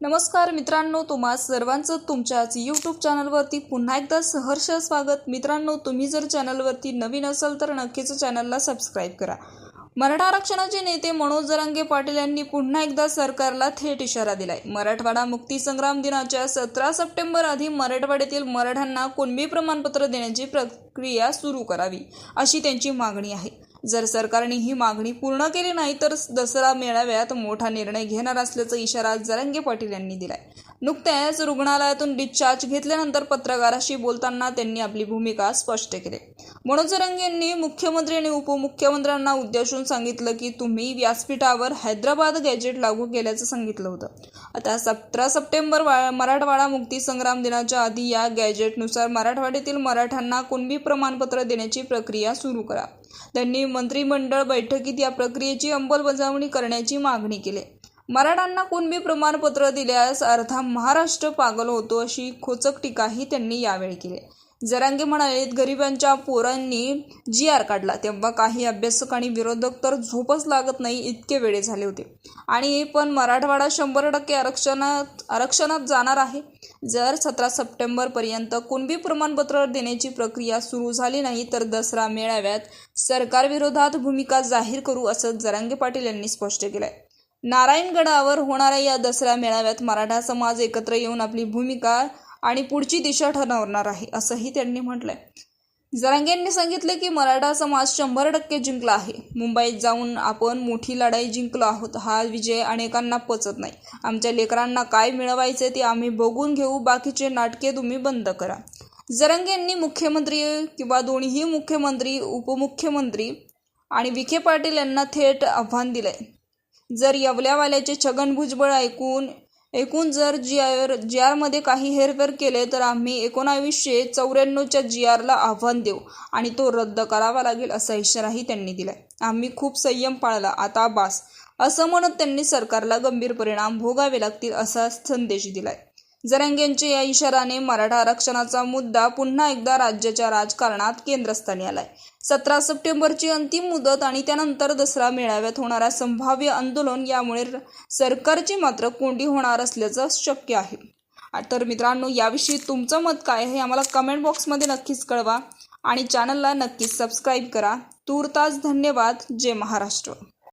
नमस्कार मित्रांनो तुम्हा सर्वांचं तुमच्याच यूट्यूब चॅनलवरती पुन्हा एकदा सहर्ष स्वागत. मित्रांनो तुम्ही जर चॅनलवरती नवीन असाल तर नक्कीच चॅनलला सबस्क्राईब करा. मराठा आरक्षणाचे नेते मनोज जरांगे पाटील यांनी पुन्हा एकदा सरकारला थेट इशारा दिलाय. मराठवाडा मुक्ती संग्राम दिनाच्या सतरा सप्टेंबर आधी मराठवाड्यातील मराठ्यांना कुणबी प्रमाणपत्र देण्याची प्रक्रिया सुरू करावी अशी त्यांची मागणी आहे. जर सरकारने ही मागणी पूर्ण केली नाही तर दसरा मेळाव्यात मोठा निर्णय घेणार असल्याचा इशारा जरांगे पाटील यांनी दिलाय. नुकत्याच रुग्णालयातून डिस्चार्ज घेतल्यानंतर पत्रकाराशी बोलताना त्यांनी आपली भूमिका स्पष्ट केली. मनोज जरांगे यांनी मुख्यमंत्री आणि उपमुख्यमंत्र्यांना उद्देशून सांगितलं की तुम्ही व्यासपीठावर हैदराबाद गॅजेट लागू केल्याचं सांगितलं होतं. आता सतरा सप्टेंबर वा- मराठवाडा मुक्ती संग्राम दिनाच्या आधी या गॅजेटनुसार मराठवाड्यातील मराठ्यांना कुणबी प्रमाणपत्र देण्याची प्रक्रिया सुरू करा. त्यांनी मंत्रिमंडळ बैठकीत या प्रक्रियेची अंमलबजावणी करण्याची मागणी केली. मराठ्यांना कुणबी प्रमाणपत्र दिल्यास अर्धा महाराष्ट्र पागल होतो अशी खोचक टीकाही त्यांनी यावेळी केली. जरांगे म्हणाले गरिबांच्या पोरांनी जी आर काढला. तेव्हा काही अभ्यासक आणि विरोधक तर झोपच लागत नाही इतके वेळे झाले होते. आणि पण मराठवाडा शंभर टक्के आरक्षणात आरक्षणात जाणार आहे. जर सतरा सप्टेंबरपर्यंत कुणबी प्रमाणपत्र देण्याची प्रक्रिया सुरू झाली नाही तर दसरा मेळाव्यात सरकारविरोधात भूमिका जाहीर करू असं जरांगे पाटील यांनी स्पष्ट केलं आहे नारायणगडावर होणाऱ्या या दसरा मेळाव्यात मराठा समाज एकत्र येऊन आपली भूमिका आणि पुढची दिशा ठरवणार आहे असंही त्यांनी म्हटलंय. जरांगेंनी सांगितले की मराठा समाज शंभर टक्के जिंकला आहे. मुंबईत जाऊन आपण मोठी लढाई जिंकलो आहोत. हा विजय अनेकांना पचत नाही. आमच्या लेकरांना काय मिळवायचे ते आम्ही बघून घेऊ. बाकीचे नाटके तुम्ही बंद करा. जरंगेंनी मुख्यमंत्री किंवा दोन्ही मुख्यमंत्री उपमुख्यमंत्री आणि विखे पाटील यांना थेट आव्हान दिलंय. जर येवल्यावाल्याचे छगन भुजबळ ऐकून एकूण जर जी आर जी आरमध्ये काही हेरफेर केले तर आम्ही एकोणावीसशे चौऱ्याण्णवच्या जी आरला आव्हान देऊ आणि तो रद्द करावा लागेल असा इशाराही त्यांनी दिला आम्ही खूप संयम पाळला. आता बास. असं म्हणत त्यांनी सरकारला गंभीर परिणाम भोगावे लागतील असा संदेश दिलाय. जरांगेंच्या या इशाराने मराठा आरक्षणाचा मुद्दा पुन्हा एकदा राज्याच्या राजकारणात केंद्रस्थानी आलाय. सतरा सप्टेंबरची अंतिम मुदत आणि त्यानंतर दसरा मेळाव्यात होणारा संभाव्य आंदोलन यामुळे सरकारची मात्र कोंडी होणार असल्याचं शक्य आहे. तर मित्रांनो याविषयी तुमचं मत काय आहे हे आम्हाला कमेंट बॉक्समध्ये नक्कीच कळवा आणि चॅनलला नक्कीच सबस्क्राईब करा. तूर्तास धन्यवाद. जय महाराष्ट्र.